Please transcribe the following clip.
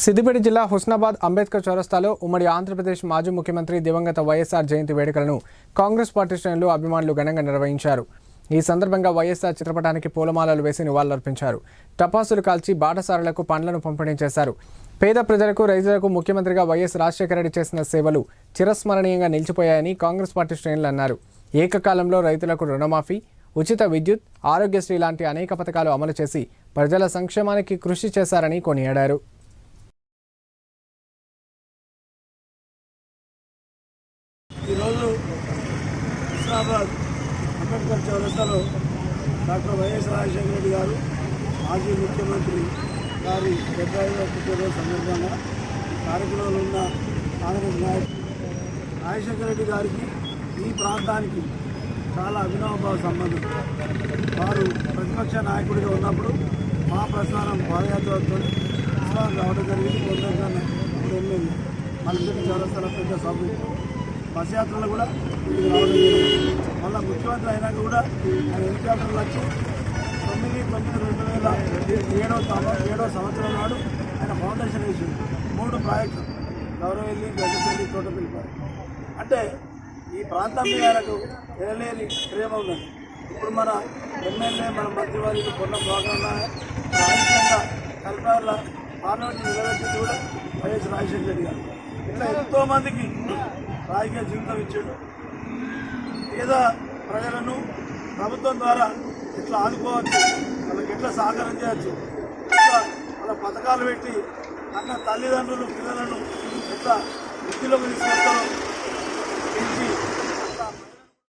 సిద్దిపేట జిల్లా హుస్నాబాద్ అంబేద్కర్ చౌరస్తాలో ఉమ్మడి ఆంధ్రప్రదేశ్ మాజీ ముఖ్యమంత్రి దివంగత వైఎస్ఆర్ జయంతి వేడుకలను కాంగ్రెస్ పార్టీ శ్రేణులు అభిమానులు ఘనంగా నిర్వహించారు. ఈ సందర్భంగా వైఎస్ఆర్ చిత్రపటానికి పూలమాలలు వేసి నివాళులర్పించారు. టపాసులు కాల్చి బాటసారులకు పండ్లను పంపిణీ చేశారు. పేద ప్రజలకు రైతులకు ముఖ్యమంత్రిగా వైఎస్ రాజశేఖర రెడ్డి చేసిన సేవలు చిరస్మరణీయంగా నిలిచిపోయాయని కాంగ్రెస్ పార్టీ శ్రేణులు అన్నారు. ఏకకాలంలో రైతులకు రుణమాఫీ ఉచిత విద్యుత్ ఆరోగ్యశ్రీ లాంటి అనేక పథకాలు అమలు చేసి ప్రజల సంక్షేమానికి కృషి చేశారని కొనియాడారు. ఈరోజు హుస్నాబాద్ అంబేద్కర్ చౌరస్తాలో డాక్టర్ వైఎస్ రాజశేఖర రెడ్డి గారు మాజీ ముఖ్యమంత్రి గారి డెబ్బై ఐదవ పుట్టినరోజు సందర్భంగా కార్యక్రమంలో ఉన్న కాంగ్రెస్ నాయకులు రాజశేఖర రెడ్డి గారికి ఈ ప్రాంతానికి చాలా అభినవభావ సంబంధం. వారు ప్రతిపక్ష నాయకుడిగా ఉన్నప్పుడు మా ప్రస్థానం పాదయాత్రతో రావడం జరిగింది. కొందరు ఇప్పుడు ఎమ్మెల్యే. మల్లిరెడ్డి చౌరస్తాల పెద్ద సభ బస్ యాత్రలు కూడా ఇది మళ్ళీ ముఖ్యమంత్రి అయినాక కూడా ఆయన హెలికాప్టర్లు వచ్చి తొమ్మిది తొమ్మిది రెండు వేల ఏడవ ఏడవ సంవత్సరం నాడు ఆయన ఫౌండేషన్ వేసి మూడు ప్రాజెక్టులు. గౌరవెల్లి గడ్డపల్లి తోటపల్లి ప్రాజెక్టు అంటే ఈ ప్రాంతం మీద ఆయనకు ఎనలేని ప్రేమ ఉన్నది. ఇప్పుడు మన ఎమ్మెల్యే మన మంత్రివారికి కొన్న ప్రోగ్రాం రాజకీయంగా కలెక్టర్ల పార్లమెంట్ నిలబెట్టింది కూడా వైఎస్ రాజశేఖర రెడ్డి గారు. ఇట్లా ఎంతో మందికి రాజకీయ జీవితం ఇచ్చాడు. పేద ప్రజలను ప్రభుత్వం ద్వారా ఎట్లా ఆదుకోవచ్చు? వాళ్ళకి ఎట్లా సహకారం చేయవచ్చు ఎట్లా వాళ్ళ పథకాలు పెట్టి అన్న తల్లిదండ్రులు పిల్లలను ఎట్లా వృద్ధిలోకి తీసుకొస్తారో పెంచి